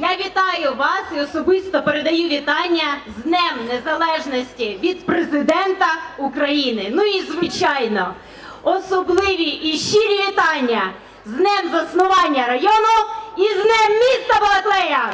Я вітаю вас і особисто передаю вітання з Днем Незалежності від президента України. Ну і звичайно, особливі і щирі вітання з Днем заснування району і з Днем міста Балаклея.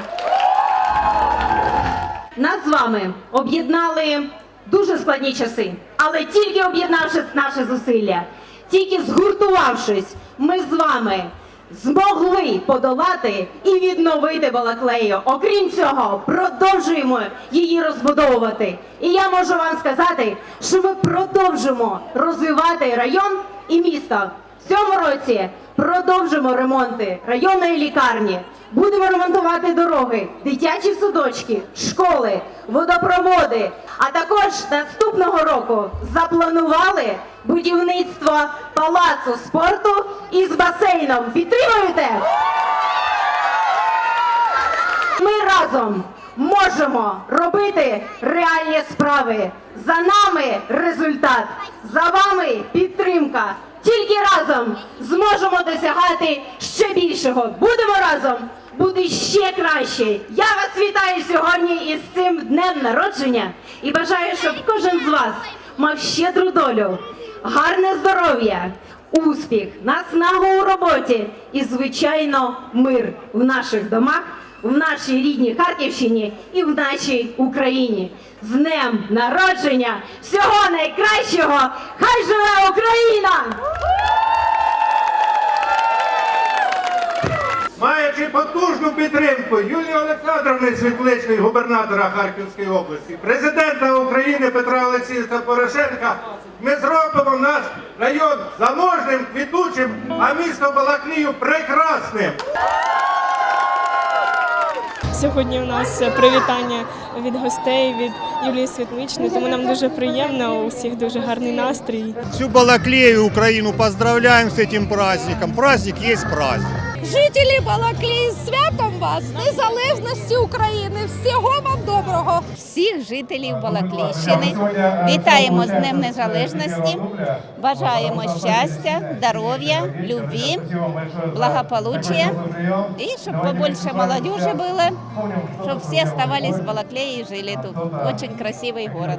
Нас з вами об'єднали дуже складні часи, але тільки об'єднавши наші зусилля, тільки згуртувавшись, ми з вами змогли подолати і відновити Балаклею. Окрім цього, продовжуємо її розбудовувати. І я можу вам сказати, що ми продовжимо розвивати район і місто. Цьому році продовжимо ремонти районної лікарні. Будемо ремонтувати дороги, дитячі садочки, школи, водопроводи. А також наступного року запланували будівництво палацу спорту із басейном. Підтримуєте? Ми разом можемо робити реальні справи. За нами результат, за вами підтримка. Тільки разом зможемо досягати ще більшого. Будемо разом бути ще краще. Я вас вітаю сьогодні із цим днем народження і бажаю, щоб кожен з вас мав щедру долю, гарне здоров'я, успіх, наснагу у роботі і, звичайно, мир в наших домах, в нашій рідній Харківщині і в нашій Україні. З днем народження! Всього найкращого! Хай живе Україна! Маючи потужну підтримку Юлії Олександровни Світличної, губернатора Харківської області, президента України Петра Олексійовича Порошенка, ми зробимо наш район заможним, квітучим, а місто Балаклію прекрасним. Сьогодні у нас привітання від гостей від Юлії Світличної, тому нам дуже приємно. У всіх дуже гарний настрій. Всю Балаклею Україну поздравляємо з цим праздником. Праздник є праздник. Жителі Балаклії, з святом вас, незалежності України. Всього вам доброго. всіх жителів Балаклійщини. Вітаємо з Днем Незалежності. Бажаємо щастя, здоров'я, любві, благополучия. І щоб побольше молодежи было, щоб всі оставались в Балаклее и жили тут. Очень красивый город.